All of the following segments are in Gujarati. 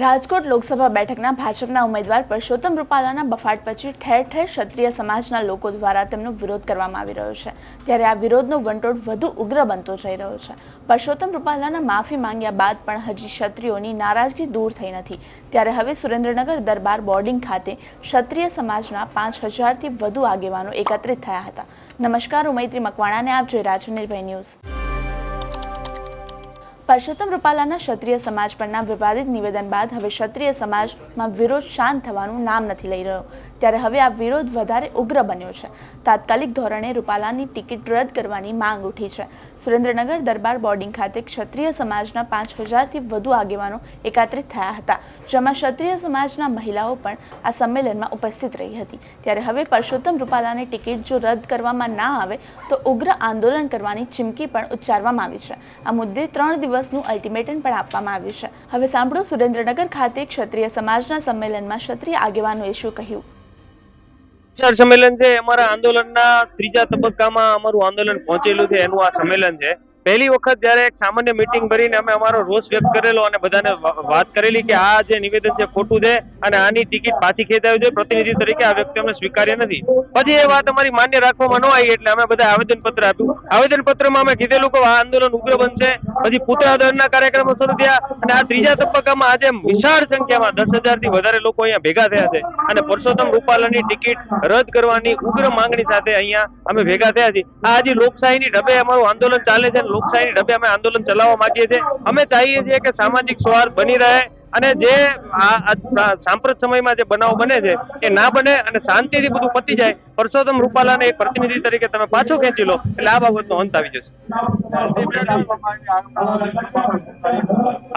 રાજકોટ લોકસભા બેઠકના ભાજપના ઉમેદવાર પરસોત્તમ રૂપાલાના બફાટ પછી ઠેર ઠેર ક્ષત્રિય સમાજના લોકો દ્વારા તેમનો વિરોધ કરવામાં આવી રહ્યો છે. ત્યારે આ વિરોધનો વંટોળ વધુ ઉગ્ર બનતો જઈ રહ્યો છે. પરસોત્તમ રૂપાલાના માફી માંગ્યા બાદ પણ હજી ક્ષત્રિયોની નારાજગી દૂર થઈ નથી. ત્યારે હવે સુરેન્દ્રનગર દરબાર બોર્ડિંગ ખાતે ક્ષત્રિય સમાજના પાંચ હજારથી વધુ આગેવાનો એકત્રિત થયા હતા. નમસ્કાર, હું મૈત્રી મકવાણાને આપ જોઈ રહ્યા છો નિર્ભય ન્યૂઝ. પરસોત્તમ રૂપાલાના ક્ષત્રિય સમાજ પરના વિવાદિત નિવેદન બાદ હવે ક્ષત્રિય સમાજમાં વિરોધ શાંત થવાનું નામ નથી લઈ રહ્યો. ત્યારે હવે આ વિરોધ વધારે ઉગ્ર બન્યો છે. તાત્કાલિક ધોરણે રૂપાલાની ટિકિટ રદ કરવાની માંગ ઉઠી છે. સુરેન્દ્રનગર દરબાર બોર્ડિંગ ખાતે ક્ષત્રિય સમાજના પાંચ હજારથી વધુ આગેવાનો એકત્રિત થયા હતા. જેમાં ક્ષત્રિય સમાજના મહિલાઓ પણ આ સંમેલનમાં ઉપસ્થિત રહી હતી. ત્યારે હવે પરસોત્તમ રૂપાલાની ટિકિટ જો રદ કરવામાં ના આવે, તો ઉગ્ર આંદોલન કરવાની ચીમકી પણ ઉચ્ચારવામાં આવી છે. આ મુદ્દે ત્રણ દિવસનું અલ્ટિમેટમ પણ આપવામાં આવ્યું છે. હવે સાંભળો સુરેન્દ્રનગર ખાતે ક્ષત્રિય સમાજના સંમેલનમાં ક્ષત્રિય આગેવાનોએ શું કહ્યું? વિચાર સંમેલન છે. અમારા આંદોલનના ત્રીજા તબક્કામાં અમારું આંદોલન પહોંચેલું છે. એનું આ સંમેલન છે. પહેલી વખત જ્યારે એક સામાન્ય મીટિંગ ભરીને અમે અમારો રોષ વ્યક્ત કરેલો અને બધાને વાત કરેલી કે આ જે નિવેદન છે ખોટું છે અને આની ટિકિટ પાછી ખેંચાવી જોઈએ પ્રતિનિધિ તરીકે આ વ્યક્તિ અમને સ્વીકાર્ય નથી. પછી એ વાત અમારી માન્ય રાખવામાં ન આવી એટલે અમે બધા આવેદન પત્ર આપ્યું. આવેદન પત્રમાં અમે કીધેલું કે આ આંદોલન ઉગ્ર બનશે. પછી પુતળા દહનના કાર્યક્રમો શરૂ થયા અને આ ત્રીજા તબક્કામાં આજે વિશાળ સંખ્યામાં દસથી વધારે લોકો અહીંયા ભેગા થયા છે. અને પરસોત્તમ રૂપાલાની ટિકિટ રદ કરવાની ઉગ્ર માંગણી સાથે અહીંયા અમે ભેગા થયા છીએ. આ હજી લોકશાહીની ઢબે અમારું આંદોલન ચાલે છે અને લોકશાહીની ઢબે અમે આંદોલન ચલાવવા માંગીએ છીએ. અમે ચાહીએ છીએ કે સામાજિક સૌહાર્દ બની રહે અને જે સાંપ્રત સમયમાં જે બનાવ બને છે, એ ના બને અને શાંતિથી બધું પતી જાય. પરસોત્તમ રૂપાલાને એક પ્રતિનિધિ તરીકે તમે પાછો ખેંચી લો, એટલે આ બાબતનો અંત આવી જશે.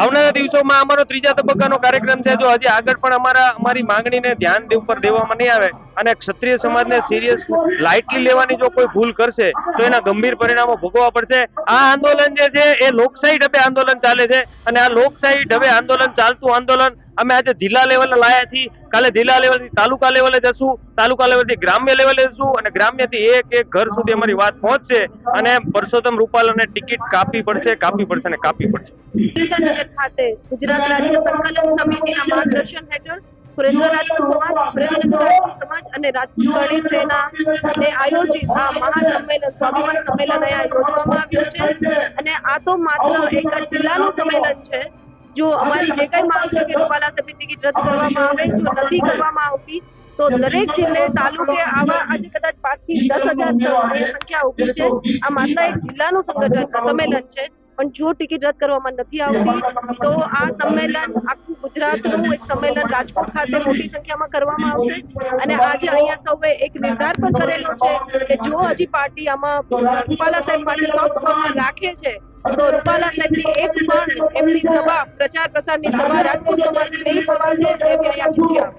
આવનારા દિવસોમાં અમારો ત્રીજા તબક્કાનો કાર્યક્રમ છે, જો હજી આગળ પણ અમારા, અમારી માંગણીને ધ્યાન ઉપર દેવામાં નહીં આવે અને ક્ષત્રિય સમાજને સિરિયસ લાઇટલી લેવાની જો કોઈ ભૂલ કરશે, તો એના ગંભીર પરિણામો ભોગવવા પડશે. આ આંદોલન જે છે, એ લોકશાહી ઢબે આંદોલન ચાલે છે અને આ લોકશાહી ઢબે આંદોલન ચાલતું આંદોલન અમે આજે જિલ્લા લેવલે લાયા છીએ. કાલે જિલ્લા લેવલથી તાલુકા લેવલે જશું. તાલુકા લેવલથી ગ્રામ્ય લેવલે જશું અને ગ્રામ્યથી એક એક ઘર સુધી અમારી વાત પહોંચશે અને પરસોત્તમ રૂપાલાને ટિકિટ કાપી પડશે કાપી પડશે અને કાપી પડશે. સુરેન્દ્રનગર ખાતે ગુજરાત રાજ્ય સંકલન સમિતિના માર્ગદર્શન હેઠળ સુરેન્દ્ર સમાજ અને દલિત સેના આ સ્વાભિમાન સંમેલન અહીંયા યોજવામાં આવ્યું છે. અને આ તો માત્ર એક જિલ્લાનું સંમેલન છે. જો અમારી જે કઈ માંગ છે કે રૂપાલા સાહેબની રદ કરવામાં આવે, જો નથી કરવામાં આવતી, તો દરેક જિલ્લે તાલુકે આવા આજે કદાચ પાંચથી દસ હજાર સંખ્યા ઊભી છે. આ માત્ર એક જિલ્લાનું સંગઠન, સંમેલન છે. પણ જો ટિકિટ રદ કરવામાં નથી આવતી, તો આ સંમેલન આખું ગુજરાતનું એક સંમેલન રાજકોટ ખાતે મોટી સંખ્યામાં કરવામાં આવશે. અને આજે અહીંયા સૌએ એક નિર્ધાર પણ કરેલો છે કે જો હજી પાર્ટી આમાં રૂપાલા સાહેબ માટે સોફ્ટ રાખે છે, તો રૂપાલા સાહેબની એક પણ એમની સભા પ્રચાર પ્રસારની સભા રાજકોટ સમાજ નહીં થવા દે એવી અહીંયા છે